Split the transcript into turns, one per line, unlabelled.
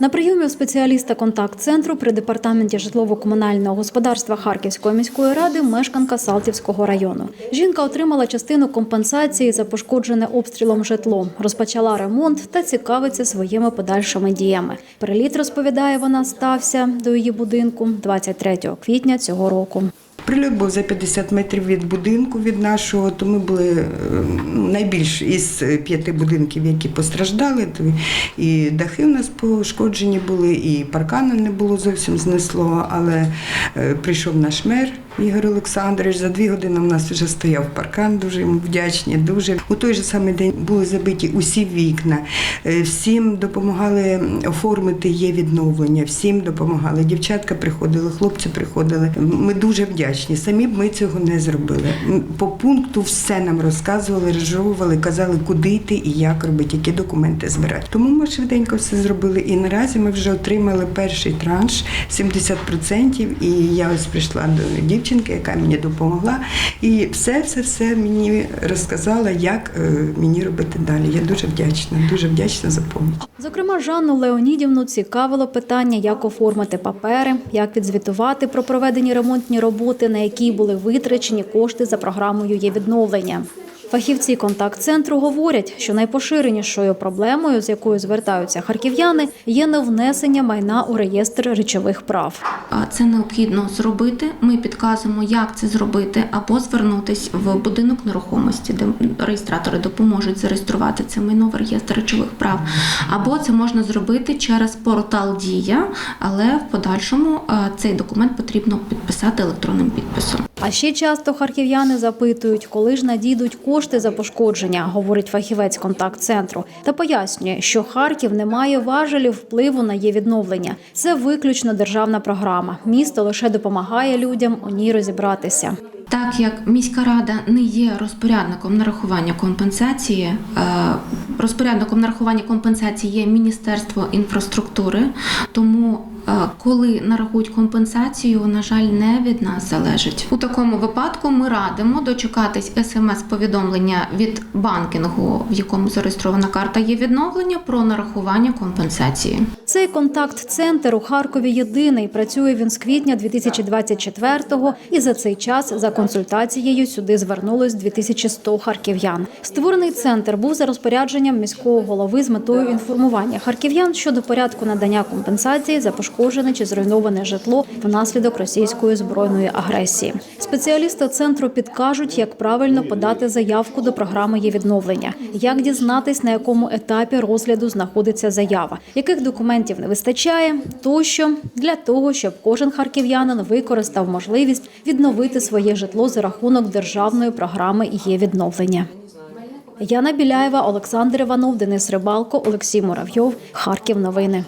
На прийомі у спеціаліста контакт-центру при департаменті житлово-комунального господарства Харківської міської ради мешканка Салтівського району. Жінка отримала частину компенсації за пошкоджене обстрілом житло, розпочала ремонт та цікавиться своїми подальшими діями. Приліт розповідає вона стався до її будинку 23 квітня цього року.
Прильот був за 50 метрів від будинку від нашого, то ми були е, ну, найбільш із п'яти будинків, які постраждали. То і дахи у нас пошкоджені були, і паркана не було зовсім знесло. Але е, прийшов наш мер Ігор Олександрович. За дві години у нас вже стояв паркан. Дуже йому вдячні. Дуже у той же самий день були забиті усі вікна. Е, Всім допомагали оформити є відновлення, всім допомагали. Дівчатка приходили, хлопці приходили. Ми дуже вдячні. Самі б ми цього не зробили. По пункту все нам розказували, розжовували, казали, куди йти і як робити, які документи збирати. Тому ми швиденько все зробили. І наразі ми вже отримали перший транш 70%. І я ось прийшла до дівчинки, яка мені допомогла. І все, все, все мені розказала, як е, мені робити далі. Я дуже вдячна, дуже вдячна за допомогу.
Зокрема, Жанну Леонідівну цікавило питання, як оформити папери, як відзвітувати про проведені ремонтні роботи, на які були витрачені кошти за програмою є відновлення. Фахівці контакт-центру говорять, що найпоширенішою проблемою, з якою звертаються харків'яни, є невнесення майна у реєстр речових прав.
Це необхідно зробити. Ми підказуємо, як це зробити, або звернутись в будинок нерухомості, де реєстратори допоможуть зареєструвати це майно в реєстр речових прав. Або це можна зробити через портал Дія, але в подальшому е, цей документ потрібно підписати електронним підписом.
А ще часто харків'яни запитують, коли ж надійдуть кошти за пошкодження, говорить фахівець контакт-центру, та пояснює, що Харків не має важелів впливу на її відновлення. Це виключно державна програма. Місто лише допомагає людям у ній розібратися.
Так як міська рада не є розпорядником нарахування компенсації, е, розпорядником нарахування компенсації є Міністерство інфраструктури, тому коли нарахують компенсацію, на жаль, не від нас залежить. У такому випадку ми радимо дочекатись смс-повідомлення від банкінгу, в якому зареєстрована карта є відновлення про нарахування компенсації.
Цей контакт-центр у Харкові єдиний. Працює він з квітня 2024-го, і за цей час за консультацією сюди звернулось 2100 харків'ян. Створений центр був за розпорядженням міського голови з метою інформування харків'ян щодо порядку надання компенсації за пошкоджене чи зруйноване житло внаслідок російської збройної агресії. Спеціалісти центру підкажуть, як правильно подати заявку до програми є відновлення, як дізнатись, на якому етапі розгляду знаходиться заява, яких документів не вистачає, тощо для того, щоб кожен харків'янин використав можливість відновити своє житло за рахунок державної програми є відновлення. Яна Біляєва, Олександр Іванов, Денис Рибалко, Олексій Муравйов. Харків. Новини.